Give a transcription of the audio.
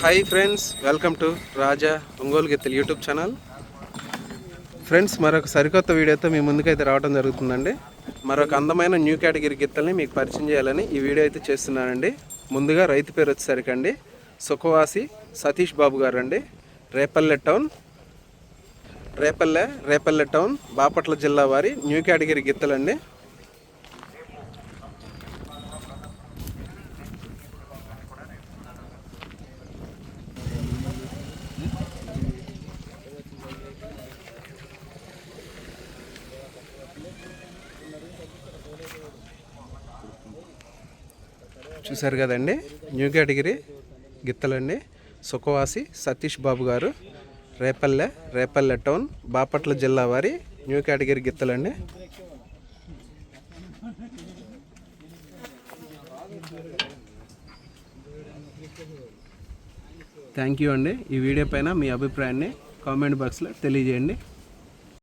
Hi friends welcome to Raja Ongole గిత్తలు YouTube channel friends మరొక సరికొత్త వీడియోతో మీ ముందుకైతే రావడం జరుగుతుందండి. మరొక అందమైన న్యూ కేటగిరీ గిత్తల్ని మీకు పరిచయం చేయాలని ఈ వీడియో అయితే చేస్తున్నానండి. ముందుగా రైతు పేరు వచ్చేసరికి అండి. సుఖవాసి సతీష్ బాబు గారు అండి రేపల్లె టౌన్ రేపల్లె రేపల్లె టౌన్ బాపట్ల జిల్లా వారి న్యూ కేటగిరీ గిత్తలండి. చూశారు కదండి. న్యూ కేటగిరీ గిత్తలండి. సుఖవాసి సతీష్ బాబు గారు రేపల్లె రేపల్లె టౌన్ బాపట్ల జిల్లా వారి న్యూ కేటగిరీ గిత్తలండి. థ్యాంక్ యూ అండి. ఈ వీడియో పైన మీ అభిప్రాయాన్ని కామెంట్ బాక్స్లో తెలియజేయండి.